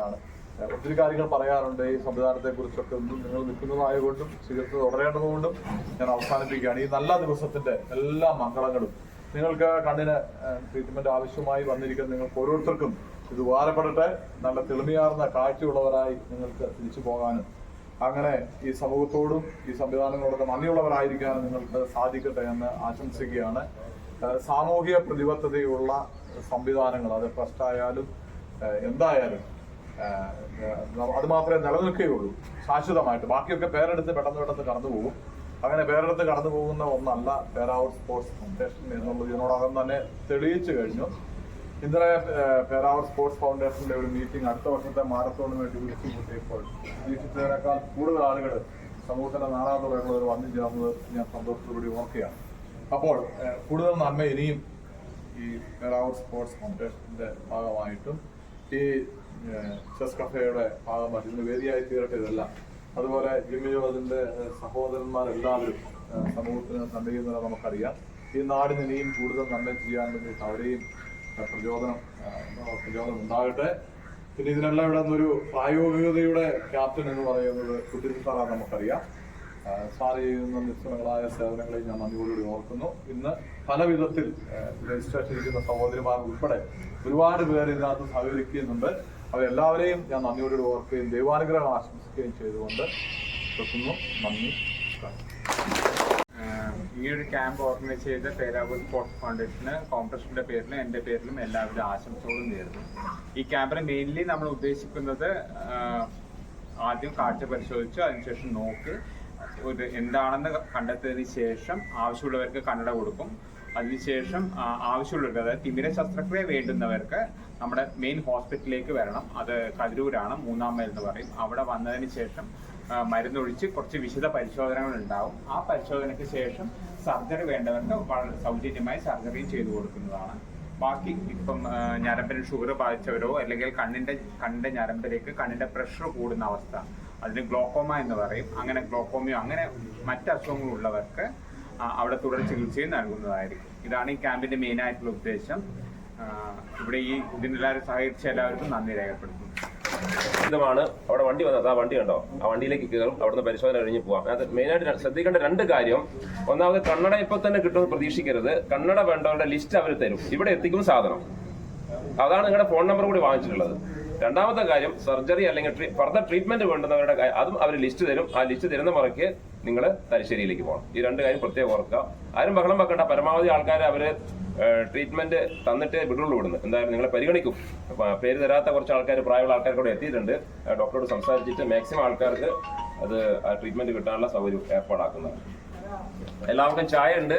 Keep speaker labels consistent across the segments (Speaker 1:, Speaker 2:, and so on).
Speaker 1: ാണ് ഒത്തിരി കാര്യങ്ങൾ പറയാറുണ്ട്. ഈ സംവിധാനത്തെ കുറിച്ചൊക്കെ ഒന്നും നിങ്ങൾ നിൽക്കുന്നതായതുകൊണ്ടും ചികിത്സ തുടരേണ്ടതുകൊണ്ടും ഞാൻ അവസാനിപ്പിക്കുകയാണ്. ഈ നല്ല ദിവസത്തിന്റെ എല്ലാ മംഗളങ്ങളും നിങ്ങൾക്ക് കണ്ണിന് ട്രീറ്റ്മെന്റ് ആവശ്യമായി വന്നിരിക്കുന്ന നിങ്ങൾക്ക് ഓരോരുത്തർക്കും ഇത് ഉപകാരപ്പെടട്ടെ. നല്ല തെളിമയാർന്ന കാഴ്ചയുള്ളവരായി നിങ്ങൾക്ക് തിരിച്ചു പോകാനും അങ്ങനെ ഈ സമൂഹത്തോടും ഈ സംവിധാനങ്ങളോടൊക്കെ നന്ദിയുള്ളവരായിരിക്കാനും നിങ്ങൾക്ക് സാധിക്കട്ടെ എന്ന് ആശംസിക്കുകയാണ്. സാമൂഹിക പ്രതിബദ്ധതയുള്ള സംവിധാനങ്ങൾ അത് ട്രസ്റ്റ് ആയാലും എന്തായാലും അത് മാത്രമേ നിലനിൽക്കുകയുള്ളൂ. ശാശ്വതമായിട്ട്. ബാക്കിയൊക്കെ പേരെടുത്ത് പെട്ടെന്ന് പെട്ടെന്ന് കടന്നു പോകും. അങ്ങനെ പേരെടുത്ത് കടന്നു പോകുന്ന ഒന്നല്ല പേരാവൂർ സ്പോർട്സ് ഫൗണ്ടേഷൻ എന്നുള്ളത് ഇതിനോടകം തന്നെ തെളിയിച്ചു കഴിഞ്ഞു. ഇന്നലെ പേരാവൂർ സ്പോർട്സ് ഫൗണ്ടേഷന്റെ ഒരു മീറ്റിംഗ് അടുത്ത വർഷത്തെ മാരത്തോണിന് വേണ്ടി വിളിച്ചു കൂട്ടിയപ്പോൾ പ്രതീക്ഷിച്ചതിനേക്കാൾ കൂടുതൽ ആളുകൾ സമൂഹത്തിന്റെ നാനാതുറയുള്ളവർ വന്നു ചേർന്നത് ഞാൻ സന്തോഷത്തോടുകൂടി ഓർക്കുകയാണ്. അപ്പോൾ കൂടുതൽ നന്മ ഇനിയും ഈ പേരാവൂർ സ്പോർട്സ് ഫൗണ്ടേഷന്റെ ഭാഗമായിട്ടും ഈ ചെസ് കഫേയുടെ ഭാഗമായിട്ട് ഇന്ന് വേദിയായി തീരട്ടെ ഇതെല്ലാം അതുപോലെ ജിമ്മി ജോർജിന്റെ ഏഹ് സഹോദരന്മാരെല്ലാവരും സമൂഹത്തിന് നന്മ നമുക്കറിയാം. ഈ നാടിന് ഇനിയും കൂടുതൽ നന്മ ചെയ്യാൻ വേണ്ടിയിട്ട് അവരെയും പ്രചോദനം പ്രചോദനം ഉണ്ടാകട്ടെ. പിന്നെ ഇതിനെല്ലാം ഇവിടെ നിന്നൊരു പ്രായോഗികതയുടെ ക്യാപ്റ്റൻ എന്ന് പറയുന്നത് കുട്ടിരി സാറാണ് നമുക്കറിയാം. സാർ ചെയ്യുന്ന നിശ്ചലങ്ങളായ സേവനങ്ങളെ ഞാൻ നന്ദിയോടുകൂടി ഓർക്കുന്നു. ഇന്ന് പല വിധത്തിൽ രജിസ്ട്രേഷൻ ചെയ്യുന്ന സഹോദരിമാർ ഉൾപ്പെടെ ഒരുപാട് പേര് ഇതിനകത്ത് സഹകരിക്കുന്നുണ്ട്. അവരെല്ലാവരെയും ഞാൻ നന്ദിയോടുകൂടി ഓർക്കുകയും ദൈവാനുഗ്രഹം ആശംസിക്കുകയും ചെയ്തുകൊണ്ട് നിർത്തുന്നു നന്ദി.
Speaker 2: ഈ ഒരു ക്യാമ്പ് ഓർഗനൈസ് ചെയ്ത പേരാവൂർ സ്പോർട്സ് ഫൗണ്ടേഷന് കോൺഗ്രസിന്റെ പേരിലും എന്റെ പേരിലും എല്ലാവിധ ആശംസകളും നേരുന്നു. ഈ ക്യാമ്പിന് മെയിൻലി നമ്മൾ ഉദ്ദേശിക്കുന്നത് ആദ്യം കാഴ്ച പരിശോധിച്ച് അതിനുശേഷം നോക്ക് ഒരു എന്താണെന്ന് കണ്ടെത്തിയതിന് ശേഷം ആവശ്യമുള്ളവർക്ക് കണ്ണട കൊടുക്കും. അതിനുശേഷം ആവശ്യമുള്ളവർക്ക് അതായത് തിമിര ശസ്ത്രക്രിയ വേണ്ടുന്നവർക്ക് നമ്മുടെ മെയിൻ ഹോസ്പിറ്റലിലേക്ക് വരണം. അത് കതിരൂരാണ് മൂന്നാം മൈൽ എന്ന് പറയും. അവിടെ വന്നതിന് ശേഷം മരുന്നൊഴിച്ച് കുറച്ച് വിശദ പരിശോധനകൾ ഉണ്ടാവും ആ പരിശോധനയ്ക്ക് ശേഷം സർജറി വേണ്ടവർക്ക് വളരെ സൗജന്യമായി സർജറിയും ചെയ്തു കൊടുക്കുന്നതാണ്. ബാക്കി ഇപ്പം ഞരമ്പിന് ഷുഗർ ബാധിച്ചവരോ അല്ലെങ്കിൽ കണ്ണിന്റെ കണ്ണിന്റെ ഞരമ്പിലേക്ക് കണ്ണിന്റെ പ്രഷർ കൂടുന്ന അവസ്ഥ അതിന് ഗ്ലോക്കോമ എന്ന് പറയും. അങ്ങനെ ഗ്ലോക്കോമയോ അങ്ങനെ മറ്റ് അസുഖങ്ങളുള്ളവർക്ക് ആ, അവിടെ തുടർ ചികിത്സയും നൽകുന്നതായിരിക്കും. ഇതാണ് ഈ ക്യാമ്പിന്റെ മെയിൻ ആയിട്ടുള്ള ഉദ്ദേശം. ഇവിടെ ഈ ഇതിനെല്ലാവരും സഹകരിച്ച എല്ലാവർക്കും നന്ദി രേഖപ്പെടുത്തുന്നു.
Speaker 3: ഇതുമാണ് അവിടെ വണ്ടി വന്നത്. ആ വണ്ടി കണ്ടോ? ആ വണ്ടിയിലേക്ക് കയറും. അവിടുന്ന് പരിശോധന കഴിഞ്ഞ് പോവാം. അത് മെയിനായിട്ട് ശ്രദ്ധിക്കേണ്ട രണ്ട് കാര്യം. ഒന്നാമത് കണ്ണട ഇപ്പൊ തന്നെ കിട്ടുമെന്ന് പ്രതീക്ഷിക്കരുത്. കണ്ണട വേണ്ടവരുടെ ലിസ്റ്റ് അവർ തരും. ഇവിടെ എത്തിക്കും സാധനം. അതാണ് നിങ്ങളുടെ ഫോൺ നമ്പർ കൂടി വാങ്ങിച്ചിട്ടുള്ളത്. രണ്ടാമത്തെ കാര്യം സർജറി അല്ലെങ്കിൽ ഫർദർ ട്രീറ്റ്മെന്റ് വേണ്ടുന്നവരുടെ അതും അവർ ലിസ്റ്റ് തരും. ആ ലിസ്റ്റ് തരുന്ന മുറയ്ക്ക് നിങ്ങൾ തലശ്ശേരിയിലേക്ക് പോകണം. ഈ രണ്ട് കാര്യം പ്രത്യേകം ഓർക്കുക. ആരും ബഹളം വെക്കേണ്ട. പരമാവധി ആൾക്കാർ അവർ ട്രീറ്റ്മെന്റ് തന്നിട്ട് വിടുള്ളൂ വിടുന്നു എന്തായാലും നിങ്ങളെ പരിഗണിക്കും. പേര് തരാത്ത കുറച്ച് ആൾക്കാർ പ്രായമുള്ള ആൾക്കാർ കൂടെ എത്തിയിട്ടുണ്ട്. ഡോക്ടറോട് സംസാരിച്ചിട്ട് മാക്സിമം ആൾക്കാർക്ക് അത് ആ ട്രീറ്റ്മെന്റ് കിട്ടാനുള്ള സൗകര്യം ഏർപ്പാടാക്കുന്നതാണ്. എല്ലാവർക്കും ചായ ഉണ്ട്.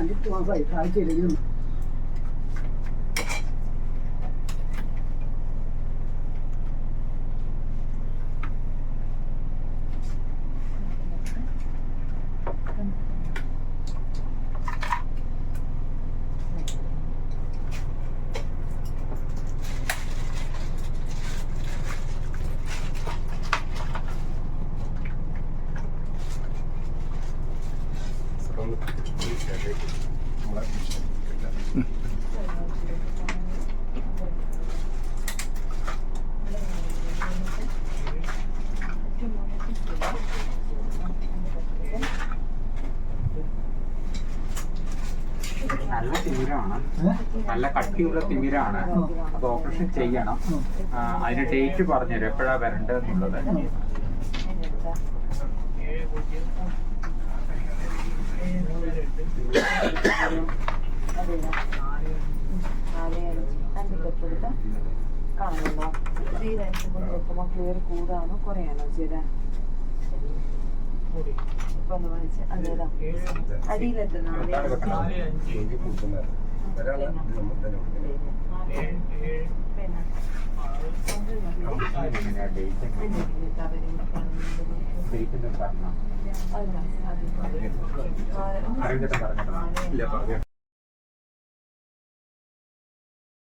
Speaker 4: അഞ്ചെട്ട് മാസമായി കാഴ്ചയില്ലെങ്കിലും
Speaker 2: നല്ല കട്ടിയുള്ള തിമിരാണ്. അപ്പൊ ഓപ്പറേഷൻ ചെയ്യണം. അതിന് ഡേറ്റ് പറഞ്ഞുതരും. എപ്പോഴാ വരേണ്ടതെന്നുള്ളത്.
Speaker 5: നോക്കുമ്പോൾ ക്ലിയർ കൂടാണോ കുറയാണോ ചെയ്താ ഇപ്പൊ ഒന്ന് വായിച്ച് അതേതാ അടിയിലെത്തുന്ന പിന്നെ.